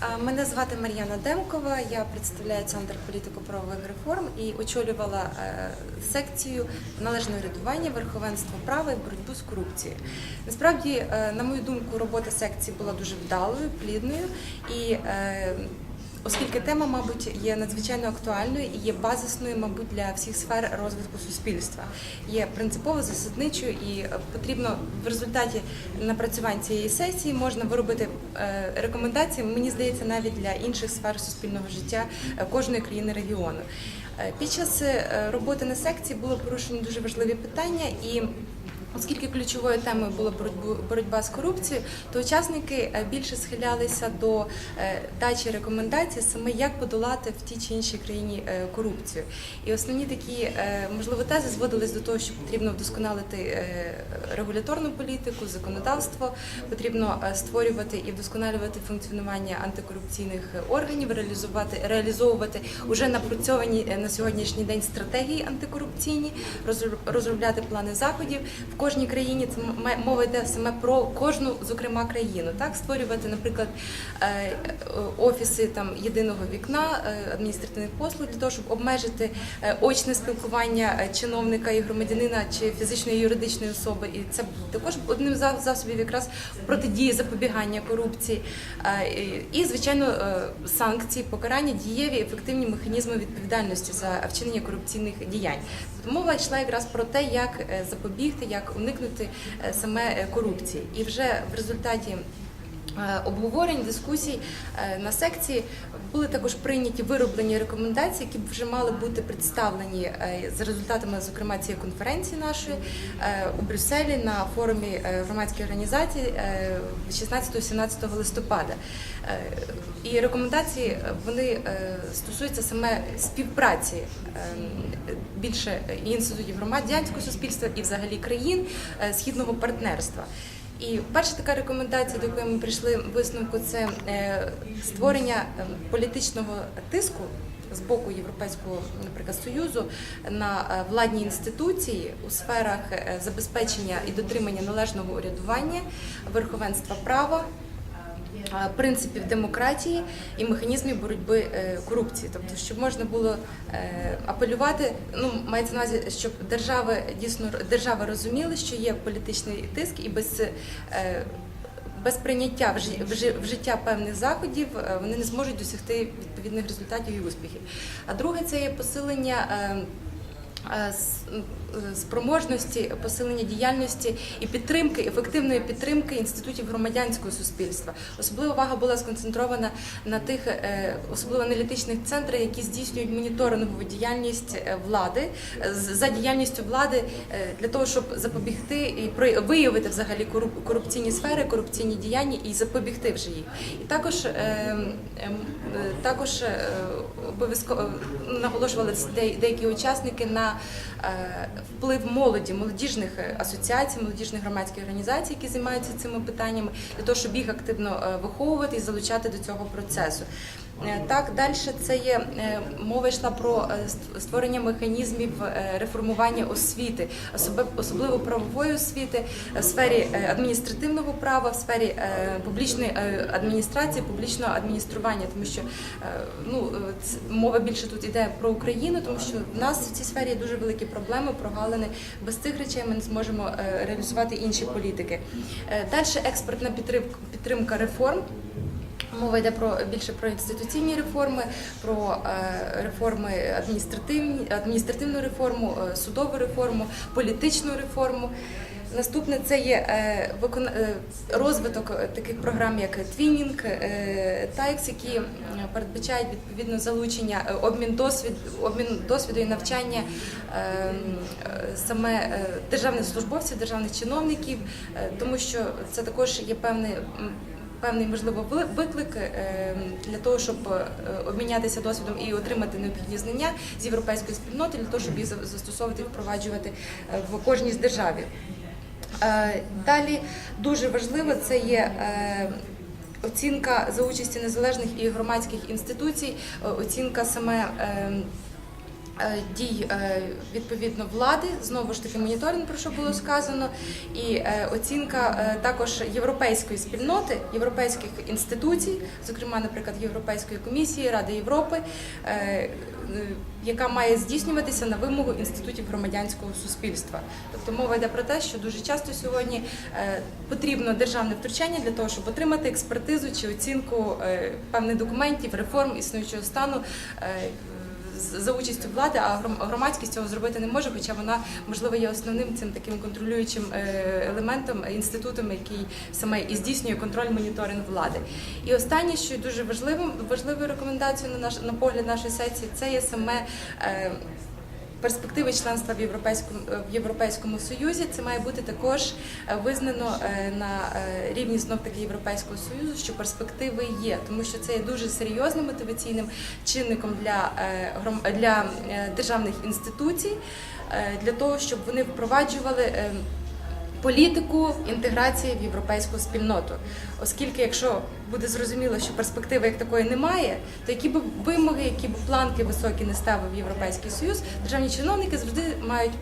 А, Мене звати Мар'яна Демкова. Я представляю центр політико-правових реформ і очолювала е, секцію належного рятування, верховенство права і боротьбу з корупцією. Насправді, е, на мою думку, робота секції була дуже вдалою, плідною і. Оскільки тема, мабуть, є надзвичайно актуальною і є базисною, мабуть, для всіх сфер розвитку суспільства, є принципово засадничою і е, потрібно в результаті напрацювань цієї сесії можна виробити е, рекомендації. Мені здається, навіть для інших сфер суспільного життя е, кожної країни регіону. Під час роботи на секції було порушені дуже важливі питання і. Оскільки ключовою темою була боротьба з корупцією, то учасники е, більше схилялися до е, дачі рекомендацій саме як подолати в тій чи іншій країні е, корупцію. І основні такі можливо тези зводились до того, що потрібно вдосконалити регуляторну політику, законодавство, потрібно створювати і вдосконалювати функціонування антикорупційних органів, реалізувати реалізовувати уже напрацьовані на сьогоднішній день стратегії антикорупційні, розроб- розробляти плани заходів кожній країні. Це мова йде саме про кожну, зокрема, країну. Так створювати, наприклад, е, е, офіси там єдиного вікна е, адміністративних послуг для того, щоб обмежити очне спілкування чиновника і громадянина чи фізичної юридичної особи. І це також одним з за- засобів якраз протидії запобігання корупції. І- звичайно, санкції, покарання, дієві, ефективні механізми відповідальності за вчинення корупційних діянь. Мова йшла якраз про те, як запобігти, як уникнути е, саме е, корупції. І вже в результаті. Е, Обговорень, дискусій е, на секції були також прийняті вироблені рекомендації, які вже мали бути представлені е, за результатами, зокрема цієї конференції нашої у Брюсселі на форумі громадських організацій е, 16-17 листопада. І рекомендації вони стосуються саме співпраці більше і інститутів громадянського суспільства і взагалі країн східного партнерства. І перша така рекомендація, до якої ми прийшли висновку, це е, створення е, політичного тиску з боку Європейського, наприклад, союзу на е, владні інституції у сферах забезпечення і дотримання належного урядування, верховенства права. Е, Принципів демократії і механізмів боротьби е, корупції, тобто, щоб можна було е, апелювати, ну мається на увазі, щоб держави дійсно держави розуміли, що є політичний тиск, і без без прийняття в жи- в жи- в життя певних заходів вони не зможуть досягти відповідних результатів і успіхів. А друге це є посилення. Е, Спроможності посилення діяльності і підтримки, ефективної підтримки інститутів громадянського суспільства. Особлива увага була сконцентрована на тих е, особливо аналітичних центрах, які здійснюють моніторингову діяльність е, влади за діяльністю влади для того, щоб запобігти і виявити взагалі коруп- корупційні сфери, корупційні діяння і запобігти вже їх. І також ем, також обов'язково наголошували деякі учасники на вплив молоді, молодіжних е, асоціацій, молодіжних громадських організацій, які займаються цими питаннями, для того, щоб їх активно е, виховувати і залучати до цього процесу. Е, Так, далі це є е, мова йшла про е, створення механізмів реформування освіти, особливо правової освіти в сфері адміністративного права, в сфері публічної адміністрації, публічного адміністрування, тому що ну мова більше тут іде про Україну, тому що в нас в цій сфері є дуже великі проблеми, прогалини. Без цих речей ми не зможемо реалізувати інші політики. Далі експертна підтримка реформ. Мова йде про більше про інституційні реформи, про е, реформи адміністративні, адміністративну реформу, е, судову реформу, політичну реформу. Наступне це є е, розвиток таких програм, як Твінінг, е, які передбачають відповідно залучення, обмін досвід, обмін досвіду і навчання саме державних службовців, державних чиновників, тому що це також є певний. Певний можливо виклик е, для того, щоб е, обмінятися досвідом і отримати необхідні знання з європейської спільноти, для того, щоб їх застосовувати і впроваджувати е, в кожній з державі. Далі дуже важливо це є. Оцінка за участі незалежних і громадських інституцій, оцінка саме дій е, відповідно влади, знову ж таки моніторинг, про що було сказано, і е, оцінка е, також європейської спільноти, європейських інституцій, зокрема, наприклад, Європейської комісії, Ради Європи, е, е, яка має здійснюватися на вимогу інститутів громадянського суспільства. Тобто мова йде про те, що дуже часто сьогодні е, потрібно державне втручання для того, щоб отримати експертизу чи оцінку е, певних документів, реформ існуючого стану. Е, За участю влади, а гром- громадськість цього зробити не може, хоча вона можливо є основним цим таким контролюючим е, елементом, е, інститутом, який саме і здійснює контроль моніторинг влади. І останнє, що дуже важливим, важливою рекомендацією на наш на погляд нашої сесії, це є саме. Е, Перспективи членства в європейському в європейському союзі це має бути також е, визнано е, на е, рівні знов таки європейського союзу, що перспективи є, тому що це є дуже серйозним мотиваційним чинником для е, для е, державних інституцій, е, для того, щоб вони впроваджували. Політику інтеграції в європейську спільноту, оскільки, якщо буде зрозуміло, що перспективи як такої немає, то які б вимоги, які б планки високі не ставив Європейський Союз, державні чиновники завжди мають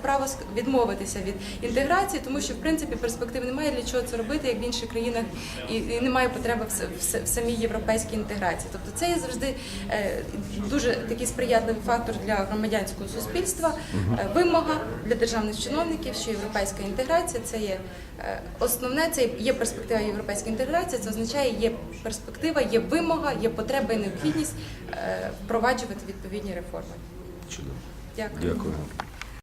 право, відмовитися від інтеграції, тому що в принципі перспектив немає для чого це робити, як в інших країнах, і, немає потреби в самій європейській інтеграції. Тобто це є завжди е, дуже такий сприятливий фактор для громадянського суспільства, е, вимога для державних чиновників, що європейська інтеграція це є е, основне, це є перспектива європейської інтеграції. Це означає, є перспектива, є вимога, є потреба і необхідність е, впроваджувати відповідні реформи. Чудово. Дякую. Дякую.